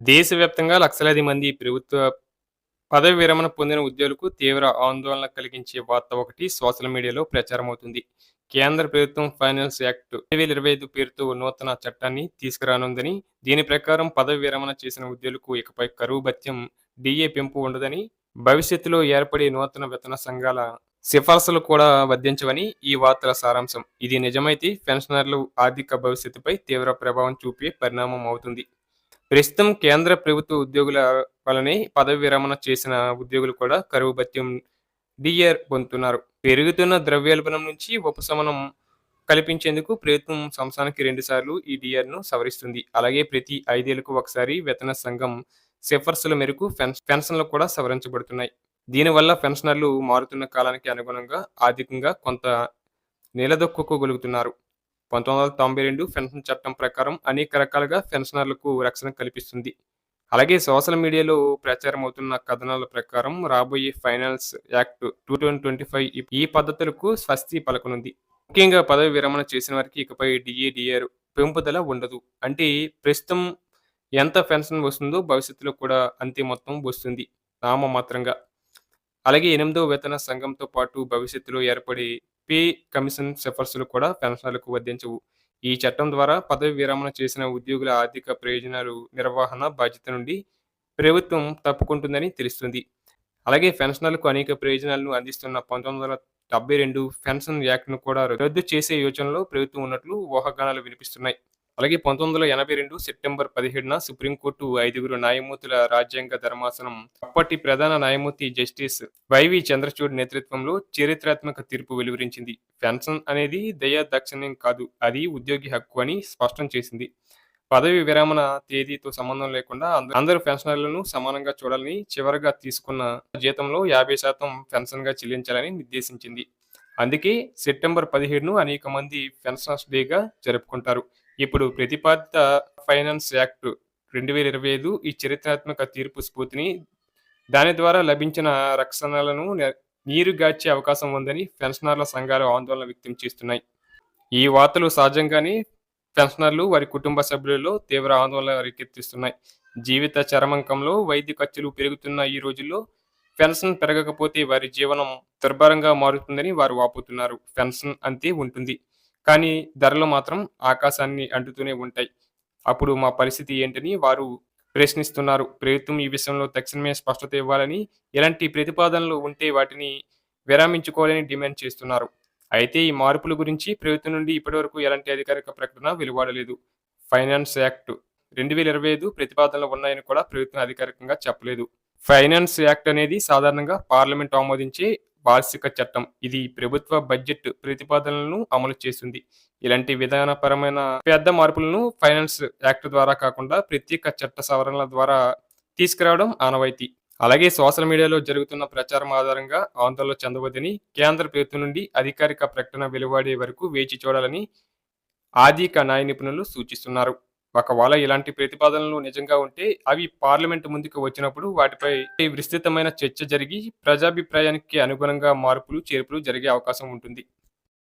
దేశవ్యాప్తంగా లక్షలాది మంది ప్రభుత్వ పదవి విరమణ పొందిన ఉద్యోగులకు తీవ్ర ఆందోళన కలిగించే వార్త ఒకటి సోషల్ మీడియాలో ప్రచారం అవుతుంది కేంద్ర ప్రభుత్వం ఫైనాన్స్ యాక్ట్ రెండు వేల ఇరవై ఐదు పేరుతో నూతన చట్టాన్ని తీసుకురానుందని దీని ప్రకారం పదవి విరమణ చేసిన ఉద్యోగులకు ఇకపై కరువు భత్యం డిఏ పెంపు ఉండదని భవిష్యత్తులో ఏర్పడే నూతన వేతన సంఘాల సిఫార్సులు కూడా వర్ధించవని ఈ వార్తల సారాంశం. ఇది నిజమైతే పెన్షనర్లు ఆర్థిక భవిష్యత్తుపై తీవ్ర ప్రభావం చూపే పరిణామం అవుతుంది. ప్రస్తుతం కేంద్ర ప్రభుత్వ ఉద్యోగుల వలనే పదవి విరమణ చేసిన ఉద్యోగులు కూడా కరువు భత్యం డిఆర్ పొందుతున్నారు. పెరుగుతున్న ద్రవ్యోల్బణం నుంచి ఉపశమనం కల్పించేందుకు ప్రభుత్వం సంవత్సరానికి రెండుసార్లు ఈ డిఆర్ను సవరిస్తుంది. అలాగే ప్రతి ఐదేళ్ళకు ఒకసారి వేతన సంఘం సిఫార్సుల మేరకు పెన్షన్లు కూడా సవరించబడుతున్నాయి. దీనివల్ల పెన్షనర్లు మారుతున్న కాలానికి అనుగుణంగా ఆర్థికంగా కొంత నిలదొక్కుకోగలుగుతున్నారు. పంతొమ్మిది వందల తొంభై రెండు పెన్షన్ చట్టం ప్రకారం అనేక రకాలుగా పెన్షనర్లకు రక్షణ కల్పిస్తుంది. అలాగే సోషల్ మీడియాలో ప్రచారం అవుతున్న కథనాల ప్రకారం రాబోయే finance act two thousand twenty five ఈ పద్ధతులకు స్వస్తి పలకనుంది. ముఖ్యంగా పదవి విరమణ చేసిన వారికి ఇకపై డిఏడిఆర్ పెంపుదల ఉండదు. అంటే ప్రస్తుతం ఎంత పెన్షన్ వస్తుందో భవిష్యత్తులో కూడా అంతే మొత్తం వస్తుంది నామమాత్రంగా అలాగే ఎనిమిదో వేతన సంఘంతో పాటు భవిష్యత్తులో ఏర్పడే పే కమిషన్ సిఫార్సులు కూడా పెన్షనర్లకు వర్తించవు ఈ చట్టం ద్వారా పదవి విరమణ చేసిన ఉద్యోగుల ఆర్థిక ప్రయోజనాలు నిర్వహణ బాధ్యత నుండి ప్రభుత్వం తప్పుకుంటుందని తెలుస్తుంది. అలాగే పెన్షనర్లకు అనేక ప్రయోజనాలను అందిస్తున్న పంతొమ్మిది వందల డెబ్బై రెండు పెన్షన్ యాక్ట్ను కూడా రద్దు చేసే యోచనలో ప్రభుత్వం ఉన్నట్లు ఊహాగానాలు వినిపిస్తున్నాయి. అలాగే పంతొమ్మిది వందల ఎనభై రెండు సెప్టెంబర్ పదిహేడున సుప్రీంకోర్టు ఐదుగురు న్యాయమూర్తుల రాజ్యాంగ ధర్మాసనం అప్పటి ప్రధాన న్యాయమూర్తి జస్టిస్ వైవి చంద్రచూడ్ నేతృత్వంలో చరిత్రాత్మక తీర్పు వెలువరించింది. పెన్షన్ అనేది దయా దాక్షిణ్యం కాదు. అది ఉద్యోగి హక్కు అని స్పష్టం చేసింది. పదవి విరమణ తేదీతో సంబంధం లేకుండా అందరూ అందరు పెన్షనర్లను సమానంగా చూడాలని చివరగా తీసుకున్న జీతంలో యాభై శాతం పెన్షన్గా చెల్లించాలని నిర్దేశించింది. అందుకే సెప్టెంబర్ పదిహేడును అనేక మంది పెన్షనర్స్ డేగా జరుపుకుంటారు. ఇప్పుడు ప్రతిపాదిత ఫైనాన్స్ యాక్ట్ రెండు వేల ఇరవై ఐదు ఈ చరిత్రాత్మక తీర్పు స్ఫూర్తిని దాని ద్వారా లభించిన రక్షణలను నె- నీరుగార్చే అవకాశం ఉందని పెన్షనర్ల సంఘాలు ఆందోళన వ్యక్తం చేస్తున్నాయి. ఈ వార్తలు సహజంగానే పెన్షనర్లు వారి కుటుంబ సభ్యులలో తీవ్ర ఆందోళన రేకెత్తిస్తున్నాయి. జీవిత చరమంకంలో వైద్య ఖర్చులు పెరుగుతున్న ఈ రోజుల్లో పెన్షన్ పెరగకపోతే వారి జీవనం దుర్భరంగా మారుతుందని వారు వాపోతున్నారు. పెన్షన్ అంతే ఉంటుంది. కానీ ధరలు మాత్రం ఆకాశాన్ని అంటుతూనే ఉంటాయి. అప్పుడు మా పరిస్థితి ఏంటని వారు ప్రశ్నిస్తున్నారు. ప్రభుత్వం ఈ విషయంలో తక్షణమే స్పష్టత ఇవ్వాలని ఎలాంటి ప్రతిపాదనలు ఉంటే వాటిని విరామించుకోవాలని డిమాండ్ చేస్తున్నారు. అయితే ఈ మార్పుల గురించి ప్రభుత్వం నుండి ఇప్పటివరకు ఎలాంటి అధికారిక ప్రకటన వెలువడలేదు. ఫైనాన్స్ యాక్ట్ రెండు వేల ఇరవై ఐదు ప్రతిపాదనలు ఉన్నాయని కూడా ప్రభుత్వం అధికారికంగా చెప్పలేదు. ఫైనాన్స్ యాక్ట్ అనేది సాధారణంగా పార్లమెంట్ ఆమోదించే వార్షిక చట్టం. ఇది ప్రభుత్వ బడ్జెట్ ప్రతిపాదనలను అమలు చేస్తుంది ఇలాంటి విధానపరమైన పెద్ద మార్పులను ఫైనాన్స్ యాక్ట్ ద్వారా కాకుండా ప్రత్యేక చట్ట సవరణల ద్వారా తీసుకురావడం ఆనవాయితీ. అలాగే సోషల్ మీడియాలో జరుగుతున్న ప్రచారం ఆధారంగా ఆందోళన చెందవద్దని కేంద్ర ప్రభుత్వం నుండి అధికారిక ప్రకటన వెలువడే వరకు వేచి చూడాలని ఆర్థిక న్యాయ నిపుణులు సూచిస్తున్నారు. ఒకవేళ ఇలాంటి ప్రతిపాదనలు నిజంగా ఉంటే అవి పార్లమెంట్ ముందుకు వచ్చినప్పుడు వాటిపై విస్తృతమైన చర్చ జరిగి ప్రజాభిప్రాయానికి అనుగుణంగా మార్పులు చేర్పులు జరిగే అవకాశం ఉంటుంది.